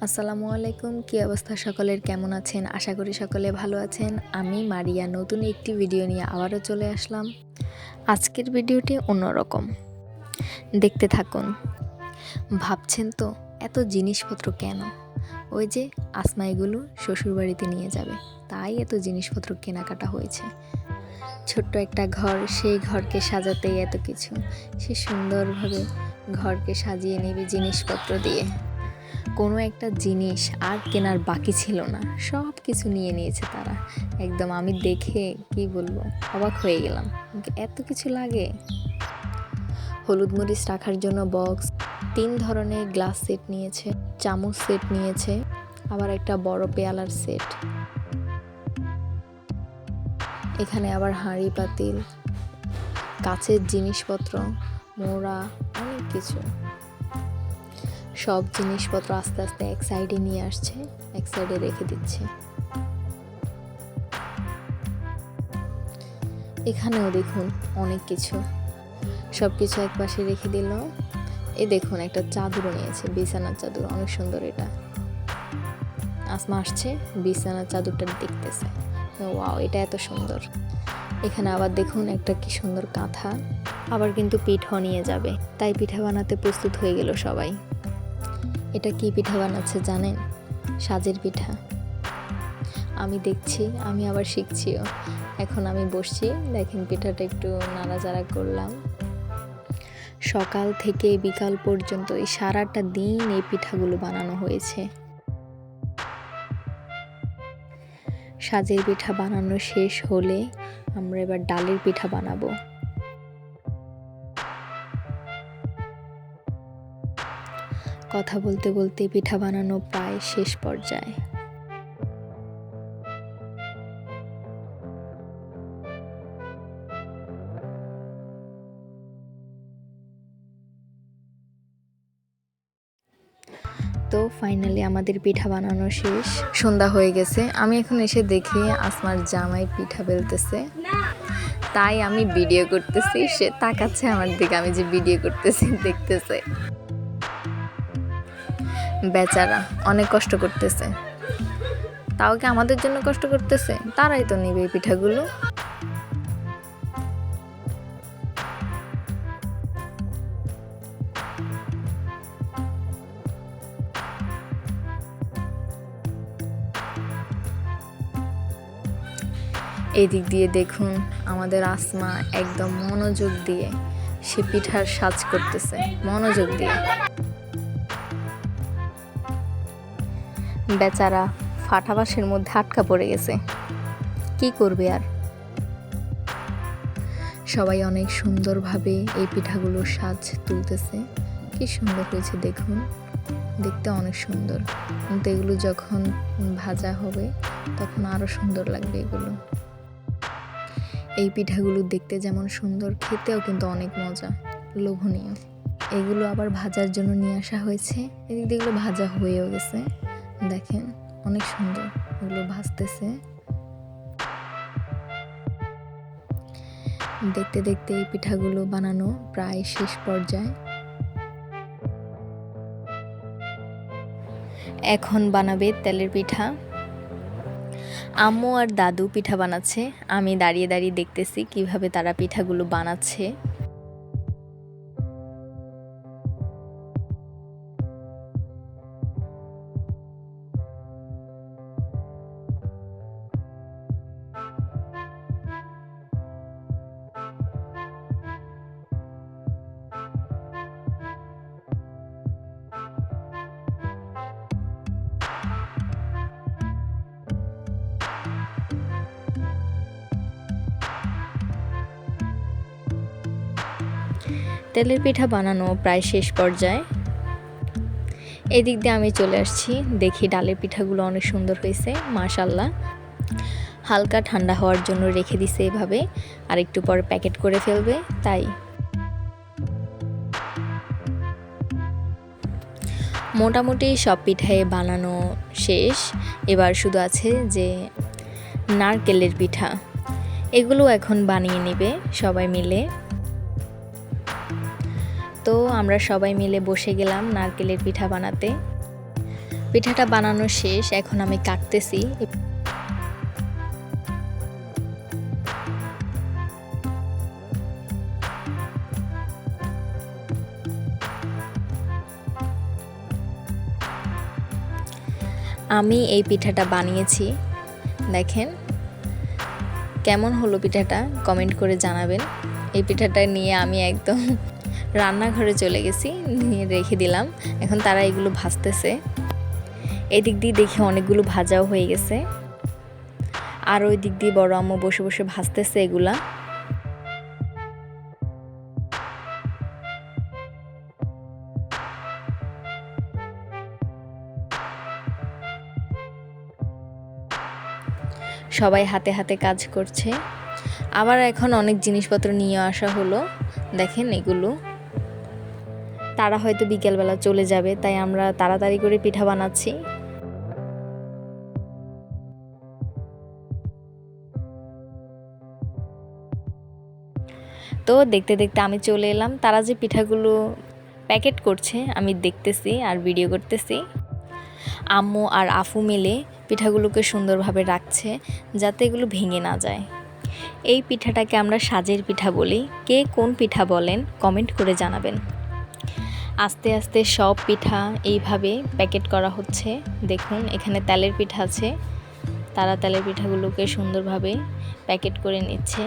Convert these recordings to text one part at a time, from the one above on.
আসসালামু আলাইকুম, কী অবস্থা সকলের? কেমন আছেন? আশা করি সকলে ভালো আছেন। আমি মারিয়া, নতুন একটি ভিডিও নিয়ে আবারও চলে আসলাম। আজকের ভিডিওটি অন্যরকম। দেখতে থাকুন। ভাবছেন তো, এত জিনিসপত্র কেন? ওই যে আসমা এগুলো শ্বশুরবাড়িতে নিয়ে যাবে। তাই এত জিনিসপত্র কেনাকাটা হয়েছে। ছোট্ট একটা ঘর, সেই ঘরকে সাজাতেই এত কিছু। সে সুন্দরভাবে ঘরকে সাজিয়ে নেবে জিনিসপত্র দিয়ে। কোনো একটা জিনিস আর কেনার বাকি ছিল না। সব কিছু নিয়ে নিয়েছে তারা। একদম আমি দেখে, কি বলব, অবাক হয়ে গেলাম। এত কিছু লাগে? হলুদ মরিচ রাখার জন্য বক্স, তিন ধরনের গ্লাস সেট নিয়েছে, চামচ সেট নিয়েছে, আবার একটা বড় পেয়ালার সেট। এখানে আবার হাঁড়ি, পাতিল, কাচের জিনিসপত্র, মোড়া, অনেক কিছু। সব জিনিসপত্র আস্তে আস্তে এক সাইডে নিয়ে আসছে, এক সাইডে রেখে দিচ্ছে। এখানেও দেখুন অনেক কিছু। সব কিছু এক পাশে রেখে দিল। এ দেখুন একটা চাদরও নিয়েছে, বিছানার চাদর, অনেক সুন্দর এটা। আসমা আসছে, বিছানার চাদরটা দেখতেছে। ওয়াও, এটা এত সুন্দর। এখানে আবার দেখুন একটা কি সুন্দর কাঁথা। আবার কিন্তু পিঠা নিয়ে যাবে। তাই পিঠা বানাতে প্রস্তুত হয়ে গেল সবাই। এটা কি পিঠা বানাচ্ছে জানেন? সাজের পিঠা। আমি দেখছি, আমি আবার শিখছিও। এখন আমি বসছি, দেখেন পিঠাটা একটু নাড়াচাড়া করলাম। সকাল থেকে বিকাল পর্যন্ত এই সারাটা দিন এই পিঠাগুলো বানানো হয়েছে। সাজের পিঠা বানানো শেষ হলে আমরা এবার ডালের পিঠা বানাবো। কথা বলতে বলতে পিঠা বানানো প্রায় শেষ পর্যায়ে। তো ফাইনালি আমাদের পিঠা বানানো শেষ। সন্ধ্যা হয়ে গেছে। আমি এখন এসে দেখি আসমার জামাই পিঠা বেলতেছে। তাই আমি ভিডিও করতেছি। সে তাকাচ্ছে আমার দিকে। আমি যে ভিডিও করতেছি, দেখতেছে। বেচারা, অনেক কষ্ট করতেছে। তাও কি আমাদের জন্য কষ্ট করতেছে? তারাই তো নেবে এই পিঠাগুলো। এদিক দিয়ে দেখুন, আমাদের আসমা একদম মনোযোগ দিয়ে সে পিঠার সাজ করতেছে, মনোযোগ দিয়ে। বেচারা ফাটাবাসের মধ্যে আটকা পড়ে গেছে। কি করবে আর? সবাই অনেক সুন্দরভাবে এই পিঠাগুলোর সাজ তুলতেছে। কি সুন্দর হয়েছে দেখুন। দেখতে অনেক সুন্দর। কিন্তু এগুলো যখন ভাজা হবে, তখন আরও সুন্দর লাগবে এগুলো। এই পিঠাগুলো দেখতে যেমন সুন্দর, খেতেও কিন্তু অনেক মজা। লোভনীয়। এগুলো আবার ভাজার জন্য নিয়ে আসা হয়েছে। এদিক দিয়ে এগুলো ভাজা হয়েও গেছে। দেখেন, অনেক সুন্দর। এগুলো ভাজতেছে। দেখতে দেখতে এই পিঠাগুলো বানানো প্রায় শেষ পর্যায়ে। এখন বানাবে তেলের পিঠা। আম্মু আর দাদু পিঠা বানাচ্ছে। আমি দাঁড়িয়ে দাঁড়িয়ে দেখতেছি কীভাবে তারা পিঠাগুলো বানাচ্ছে। তেলের পিঠা বানানো প্রায় শেষ পর্যায়ে। এদিক দিয়ে আমি চলে আসছি। দেখি ডালের পিঠাগুলো অনেক সুন্দর হয়েছে মাশাল্লাহ হালকা ঠান্ডা হওয়ার জন্য রেখে দিছে এভাবে, আর একটু পরে প্যাকেট করে ফেলবে, তাই। মোটামুটি সব পিঠাই বানানো শেষ। এবার শুধু আছে যে নারকেলের পিঠা। এগুলো এখন বানিয়ে নেবে সবাই মিলে। তো আমরা সবাই মিলে বসে গেলাম নারকেলের পিঠা বানাতে। পিঠাটা বানানো শেষ, এখন আমি কাটতেছি। আমি এই পিঠাটা বানিয়েছি। দেখেন, কেমন হলো পিঠাটা? কমেন্ট করে জানাবেন। এই পিঠাটা নিয়ে আমি একদম রান্নাঘরে চলে গেছি, নিয়ে রেখে দিলাম। এখন তারা এগুলো ভাজতেছে। এদিক দিয়ে দেখি অনেকগুলো ভাজাও হয়ে গেছে। আর ওই দিক দিয়ে বড় আম্মু বসে বসে ভাজতেছে এগুলা। সবাই হাতে হাতে কাজ করছে। আবার এখন অনেক জিনিসপত্র নিয়ে আসা হলো। দেখেন এগুলো। তারা হয়তো বিকেলবেলা চলে যাবে, তাই আমরা তাড়াতাড়ি করে পিঠা বানাচ্ছি। তো দেখতে দেখতে আমি চলে এলাম। তারা যে পিঠাগুলো প্যাকেট করছে, আমি দেখতেছি আর ভিডিও করতেছি। আম্মু আর আফু মিলে পিঠাগুলোকে সুন্দরভাবে রাখছে, যাতে এগুলো ভেঙে না যায়। এই পিঠাটাকে আমরা সাজের পিঠা বলি। কে কোন পিঠা বলেন, কমেন্ট করে জানাবেন। আস্তে আস্তে সব পিঠা এইভাবে প্যাকেট করা হচ্ছে। দেখুন, এখানে তেলের পিঠা আছে। তারা তেলের পিঠাগুলোকে সুন্দরভাবে প্যাকেট করে নিচ্ছে।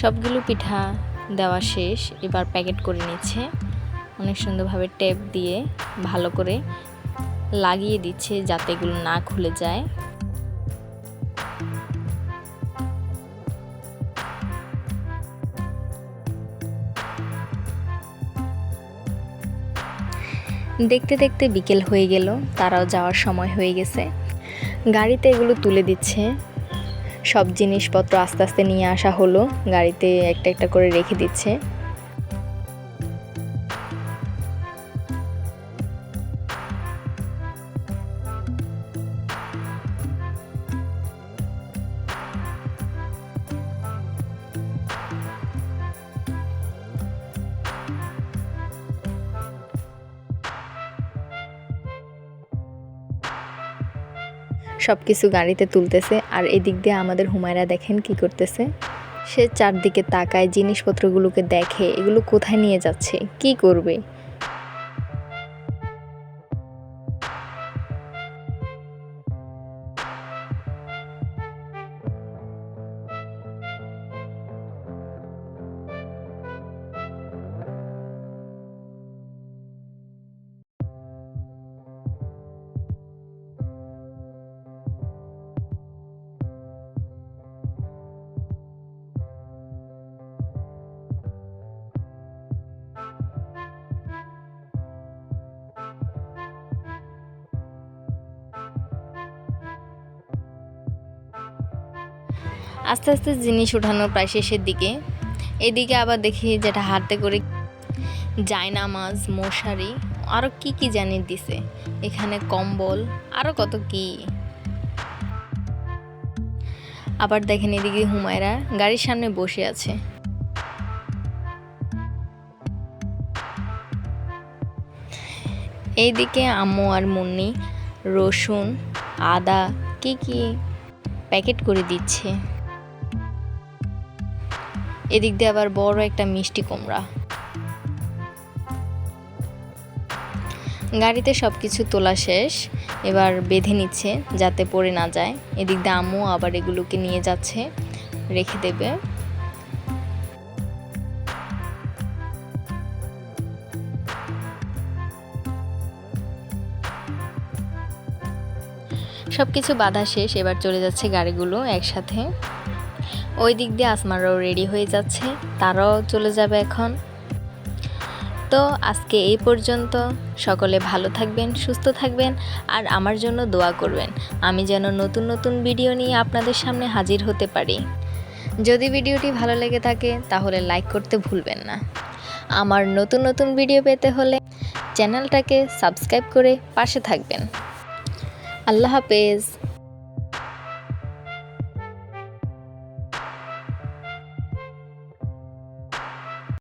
সবগুলো পিঠা দেওয়া শেষ, এবার প্যাকেট করে নিচ্ছে। অনেক সুন্দরভাবে টেপ দিয়ে ভালো করে লাগিয়ে দিচ্ছে যাতে এগুলো না খুলে যায়। দেখতে দেখতে বিকেল হয়ে গেল, তারাও যাওয়ার সময় হয়ে গেছে। গাড়িতে এগুলো তুলে দিচ্ছে। সব জিনিসপত্র আস্তে আস্তে নিয়ে আসা হলো। গাড়িতে একটা একটা করে রেখে দিচ্ছে। সব কিছু গাড়িতে তুলতেছে আর এদিক দিয়ে আমাদের হুমায়রা দেখেন কি করতেছে। সে চারদিকে তাকায়, জিনিসপত্রগুলোকে দেখে, এগুলো কোথায় নিয়ে যাচ্ছে, কি করবে? আস্তে আস্তে জিনিস ওঠানো প্রায় শেষের দিকে। এদিকে আবার দেখি যেটা হাতে করে জায়নামাজ, মশারি আরও কি কি জানি দিছে। এখানে কম্বল আরও কত কি। আবার দেখেন এদিকে হুমায়রা গাড়ির সামনে বসে আছে। এইদিকে আম্মু আর মুন্নি, রসুন, আদা, কি কি প্যাকেট করে দিচ্ছে। এদিক দিয়ে আবার বড় একটা মিষ্টি কুমড়া। গাড়িতে সব কিছু তোলা শেষ, এবার বেঁধে নিচ্ছে যাতে পড়ে না যায়। এদিক দিয়ে আম্মু আবার এগুলোকে নিয়ে যাচ্ছে, রেখে দেবে। সব কিছু বাধা শেষ, এবার চলে যাচ্ছে গাড়িগুলো একসাথে। ওই দিক দিয়ে আসমারাও রেডি হয়ে যাচ্ছে, তারাও চলে যাবে এখন। তো আজকে এই পর্যন্ত। সকলে ভালো থাকবেন, সুস্থ থাকবেন, আর আমার জন্য দোয়া করবেন। আমি যেন নতুন নতুন ভিডিও নিয়ে আপনাদের সামনে হাজির হতে পারি। যদি ভিডিওটি ভালো লেগে থাকে, তাহলে লাইক করতে ভুলবেন না। আমার নতুন নতুন ভিডিও পেতে হলে চ্যানেলটাকে সাবস্ক্রাইব করে পাশে থাকবেন। আল্লাহ হাফেজ।